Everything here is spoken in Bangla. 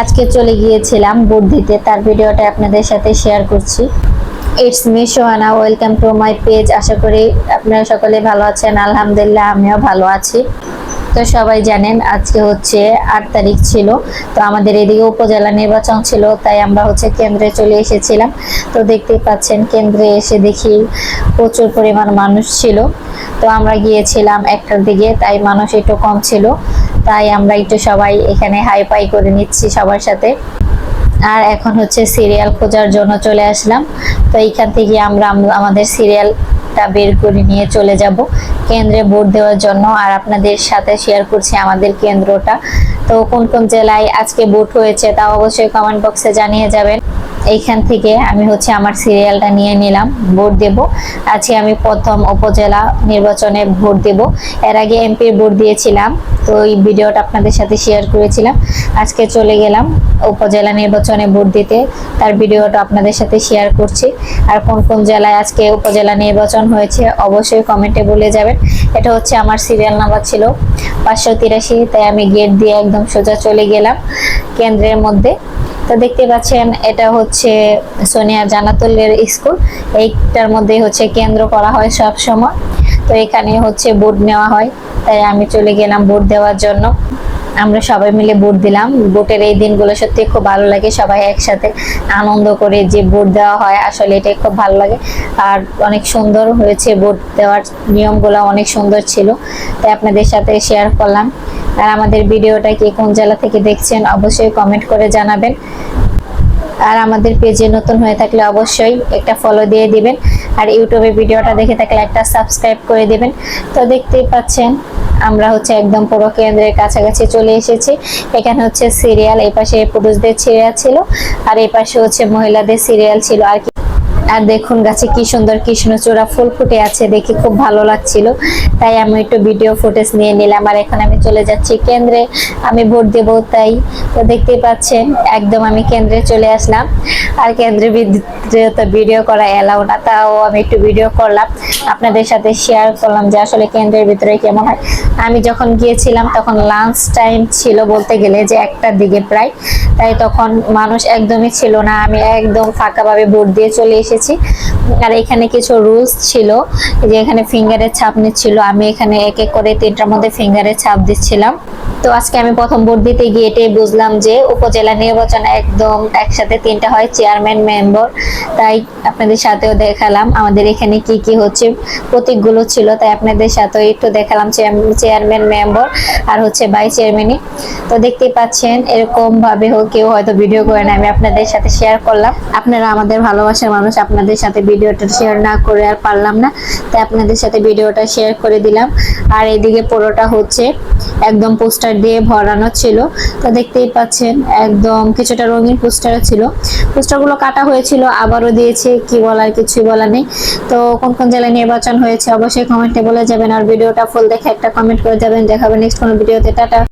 আজকে চলে গিয়েছিলাম বুট দিতে। তার ভিডিওটা আপনাদের সাথে শেয়ার করছি। It's me Sohana welcome to my page আশা করি আপনারা সকলে ভালো আছেন। আলহামদুলিল্লাহ, আমিও ভালো আছি। তো সবাই জানেন, আজকে হচ্ছে আট তারিখ ছিল। তো আমাদের এদিকে উপজেলা নির্বাচন ছিল, তাই আমরা হচ্ছে কেন্দ্রে চলে এসেছিলাম। তো দেখতে পাচ্ছেন, কেন্দ্রে এসে দেখি প্রচুর পরিমাণ মানুষ ছিল। তো আমরা গিয়েছিলাম একটার দিকে, তাই মানুষ একটু কম ছিল। তাই আমরা একটু সবাই এখানে হাই পাই করে নিচ্ছি সবার সাথে। আর এখন হচ্ছে সিরিয়াল খোঁজার জন্য চলে আসলাম। তো এইখান থেকে আমরা আমাদের সিরিয়ালটা বের করে নিয়ে চলে যাব কেন্দ্রে ভোট দেওয়ার জন্য। আর আপনাদের সাথে শেয়ার করছি আমাদের কেন্দ্রটা। তো কোন কোন জেলায় আজকে ভোট হয়েছে তা অবশ্যই কমেন্ট বক্সে জানিয়ে যাবেন। এইখান থেকে আমি হচ্ছে আমার সিরিয়ালটা নিয়ে নিলাম, ভোট দেব। আজকে আমি প্রথম উপজেলা নির্বাচনে ভোট দেব। এর আগে এমপির ভোট দিয়েছিলাম, তো এই ভিডিওটা আপনাদের সাথে শেয়ার করেছিলাম। আজকে চলে গেলাম উপজেলা নির্বাচনে ভোট দিতে, তার ভিডিওটা আপনাদের সাথে শেয়ার করছি। আর কোন কোন জেলায় আজকে উপজেলা নির্বাচন হয়েছে, অবশ্যই কমেন্টে বলে যাবেন। এটা হচ্ছে আমার সিরিয়াল নাম্বার ছিল পাঁচশো তিরাশি, তাই আমি গেট দিয়ে একদম সোজা চলে গেলাম। কেন্দ্রের মধ্যে তো দেখতে পাচ্ছেন, এটা হচ্ছে সোনিয়া জানাতুলের স্কুল। এইটার মধ্যে হচ্ছে কেন্দ্র করা হয় সব সময়। তো এখানে হচ্ছে ভোট নেওয়া হয়। তাই আমি চলে গেলাম ভোট দেওয়ার জন্য। আমরা সবাই মিলে ভোট দিলাম। ভোটের এই দিনগুলো সত্যি খুব ভালো লাগে সবাই একসাথে আনন্দ করে যে ভোট দেওয়া হয়, আসলে এটাই খুব ভালো লাগে। আর অনেক সুন্দর হয়েছে ভোট দেওয়ার নিয়মগুলো, অনেক সুন্দর ছিল। তাই আপনাদের সাথে শেয়ার করলাম। আর আমাদের ভিডিওটা কে কোন জেলা থেকে দেখছেন অবশ্যই কমেন্ট করে জানাবেন। আর আমাদের পেজে নতুন হয়ে থাকলে অবশ্যই একটা ফলো দিয়ে দিবেন। আর ইউটিউবে ভিডিওটা দেখে থাকলে একটা সাবস্ক্রাইব করে দিবেন। তো দেখতেই পাচ্ছেন, আমরা হচ্ছে একদম পুরো কেন্দ্রের কাছাকাছি চলে এসেছি। এখানে হচ্ছে সিরিয়াল এই পাশে পুরুষদের সিরিয়াল ছিল, আর এই পাশে হচ্ছে মহিলাদের সিরিয়াল ছিল। আর আর দেখুন গাছে কি সুন্দর কৃষ্ণচূড়া ফুল ফুটে আছে, দেখে খুব ভালো লাগছিল। তাই আমি একটু ভিডিও ফুটেজ নিয়ে নিলাম। আর এখন আমি চলে যাচ্ছি কেন্দ্রে। আমি ভোট দেব, তাই তো দেখতেই পাচ্ছেন, একদম আমি কেন্দ্রে চলে আসলাম। আর কেন্দ্রের ভিতরে ভিডিও করা এলাও না, তাও আমি একটু ভিডিও করলাম। আপনাদের সাথে শেয়ার করলাম যে আসলে কেন্দ্রের ভিতরে কেমন হয়। আমি যখন গিয়েছিলাম, তখন লাঞ্চ টাইম ছিল বলতে গেলে যে একটার দিকে প্রায়। তাই তখন মানুষ একদমই ছিল না। আমি একদম ফাঁকাভাবে ভোট দিয়ে চলে এসেছি। আর এখানে কিছু রুলস ছিল যে এখানে ফিঙ্গারের ছাপ নিচ্ছিল। আমি এখানে এক এক করে তিনটার মধ্যে ফিঙ্গারের ছাপ দিচ্ছিলাম। তো আজকে আমি প্রথম ভোট দিতে গিয়ে এটাই বুঝলাম যে উপজেলা নির্বাচনে একদম একসাথে তিনটা হয় চেয়ারম্যান মেম্বার তাই আপনাদের সাথেও দেখালাম আমাদের এখানে কি কি হচ্ছে। প্রতীকগুলো ছিল, তাই আপনাদের সাথেও একটু দেখালাম চেয়ারম্যান মেম্বার আর হচ্ছে ভাইস চেয়ারম্যানই তো দেখতেই পাচ্ছেন, এরকম ভাবে হোক, কেউ হয়তো ভিডিও করে না, আমি আপনাদের সাথে শেয়ার করলাম। আপনারা আমাদের ভালোবাসার মানুষ, আপনাদের সাথে ভিডিওটা শেয়ার না করে আর পারলাম না, তাই আপনাদের সাথে ভিডিওটা শেয়ার করে দিলাম। আর এদিকে পুরোটা হচ্ছে একদম পোস্টার দিয়ে ভরানো ছিল। তো দেখতেই পাচ্ছেন, একদম কিছুটা রঙিন পোস্টার ছিল। পোস্টারগুলো কাটা হয়েছিল, আবারও দিয়েছে, কি বলার কিছুই বলা নেই। তো কোন কোন জেলায় নির্বাচন হয়েছে অবশ্যই কমেন্টে বলে যাবেন, আর ভিডিওটা ফুল দেখে একটা কমেন্ট করে যাবেন। দেখাবেন নেক্সট কোনো ভিডিওতে, টাটা।